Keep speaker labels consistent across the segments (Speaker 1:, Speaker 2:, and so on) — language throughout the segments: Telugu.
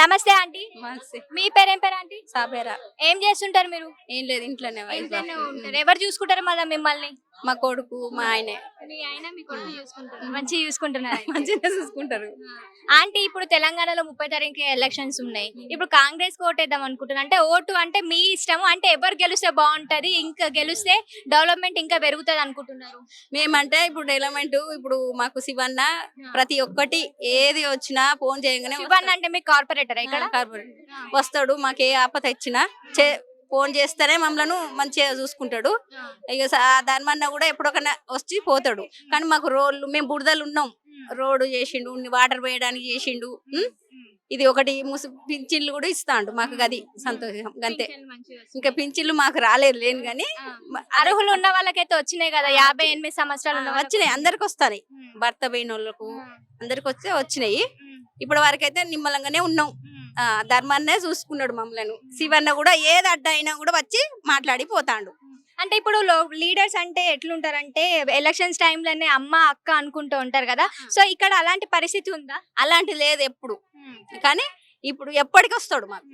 Speaker 1: నమస్తే ఆంటీ.
Speaker 2: మస్తు
Speaker 1: మీ పేరేం పేరు ఆంటీ?
Speaker 2: సాపేరా
Speaker 1: ఏం చేస్తుంటారు మీరు?
Speaker 2: ఏం లేదు ఇంట్లోనే
Speaker 1: ఉంటారు. ఎవరు చూసుకుంటారు మళ్ళీ మిమ్మల్ని?
Speaker 2: మా కొడుకు మా ఆయనే.
Speaker 1: మీ ఆయన మీ కొడుకు చూసుకుంటారు. మంచిగా చూసుకుంటున్నారు
Speaker 2: మంచిగా చూసుకుంటారు.
Speaker 1: ఆంటీ ఇప్పుడు తెలంగాణలో ముప్పై తారీఖు ఎలక్షన్స్ ఉన్నాయి. ఇప్పుడు కాంగ్రెస్కి ఓటేద్దాం అనుకుంటున్నారు. అంటే ఓటు అంటే మీ ఇష్టం అంటే ఎవరు గెలిస్తే బాగుంటది ఇంకా గెలిస్తే డెవలప్మెంట్ ఇంకా పెరుగుతుంది అనుకుంటున్నారు?
Speaker 2: మేమంటే ఇప్పుడు డెవలప్మెంట్ ఇప్పుడు మాకు శివన్న ప్రతి ఒక్కటి ఏది వచ్చినా ఫోన్ చేయగానే
Speaker 1: శివన్ అంటే మీ కార్పొరేటర్ ఇక్కడ?
Speaker 2: వస్తాడు మాకు ఏ ఆపత ఇచ్చినా. చే ఫోన్ చేస్తేనే మమ్మల్ని మంచిగా చూసుకుంటాడు. ఇక ధర్మన్న కూడా ఎప్పుడొకన్నా వచ్చి పోతాడు. కానీ మాకు రోడ్లు మేము బురదలు ఉన్నాం. రోడ్డు చేసిండు వాటర్ వేయడానికి చేసిండు? ఇది ఒకటి ముసి పింఛన్లు కూడా ఇస్తాండు మాకు గది సంతోషం గంతే. ఇంకా పింఛన్లు మాకు రాలేదు లేని కానీ
Speaker 1: అర్హులు ఉన్న వాళ్ళకైతే వచ్చినాయి కదా యాభై ఎనిమిది సంవత్సరాలు.
Speaker 2: వచ్చినాయి. అందరికి వస్తాయి. భర్త పోయిన వాళ్ళకు. అందరికి వస్తే వచ్చినాయి. ఇప్పటి వరకు అయితే నిమ్మలంగానే ఉన్నాం. ధర్మాన్నే చూసుకున్నాడు మమ్మల్ని. శివన్న కూడా ఏది అడ్డ అయినా కూడా వచ్చి మాట్లాడి పోతాండు
Speaker 1: అంటే ఇప్పుడు లీడర్స్ అంటే ఎట్లుంటారంటే ఎలక్షన్స్ టైంలోనే అమ్మ అక్క అనుకుంటూ ఉంటారు కదా. సో ఇక్కడ అలాంటి పరిస్థితి ఉందా?
Speaker 2: అలాంటి లేదు ఎప్పుడు. కానీ ఇప్పుడు ఎప్పటికి వస్తాడు మాకు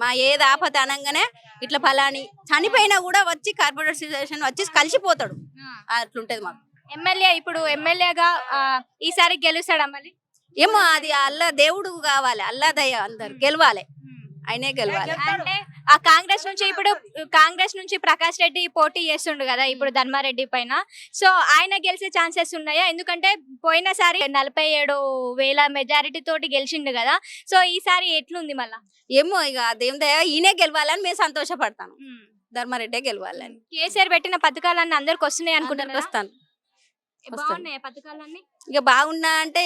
Speaker 2: మా ఏది ఆపద అనగానే ఇట్లా ఫలాని చనిపోయినా కూడా వచ్చి కార్పొరేట్ సిచ్యువేషన్ వచ్చి కలిసిపోతాడు. అట్లుంటది మాకు.
Speaker 1: ఎమ్మెల్యే ఇప్పుడు ఎమ్మెల్యేగా ఈసారి గెలుస్తాడా మళ్ళీ?
Speaker 2: ఏమో అది అల్లా దేవుడు కావాలి అల్లా దయ అందరు గెలవాలి. ఆయనే గెలవాలి.
Speaker 1: అంటే ఆ కాంగ్రెస్ నుంచి ఇప్పుడు కాంగ్రెస్ నుంచి ప్రకాష్ రెడ్డి పోటీ చేస్తుండు కదా ఇప్పుడు ధర్మారెడ్డి పైన. సో ఆయన గెలిచే ఛాన్సెస్ ఉన్నాయా? ఎందుకంటే పోయినసారి నలభై ఏడు వేల మెజారిటీ తోటి గెలిచిండు కదా. సో ఈసారి ఎట్లుంది మళ్ళా?
Speaker 2: ఏమో ఇక అదేం దయ ఈయనే గెలవాలని మేము సంతోషపడతాను. ధర్మారెడ్డి గెలవాలని.
Speaker 1: కేసీఆర్ పెట్టిన పథకాలన్నీ అందరికి వస్తున్నాయి అనుకుంటున్నారు?
Speaker 2: వస్తాను.
Speaker 1: బాగున్నాయి పథకాలన్నీ?
Speaker 2: ఇక బాగున్నా అంటే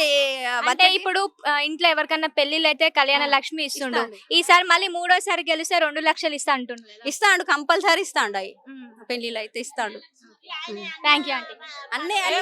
Speaker 1: అంటే ఇప్పుడు ఇంట్లో ఎవరికన్నా పెళ్ళిళ్ళు అయితే కళ్యాణ లక్ష్మి ఇస్తుండు.
Speaker 2: ఇస్తాడు.
Speaker 1: ఈసారి మళ్ళీ మూడోసారి గెలిస్తే రెండు లక్షలు ఇస్తా అంటుండు.
Speaker 2: ఇస్తాడు కంపల్సరీ ఇస్తాడు అవి పెళ్ళిళ్ళు అయితే ఇస్తాడు.
Speaker 1: థ్యాంక్ యూ
Speaker 2: అన్నీ అన్ని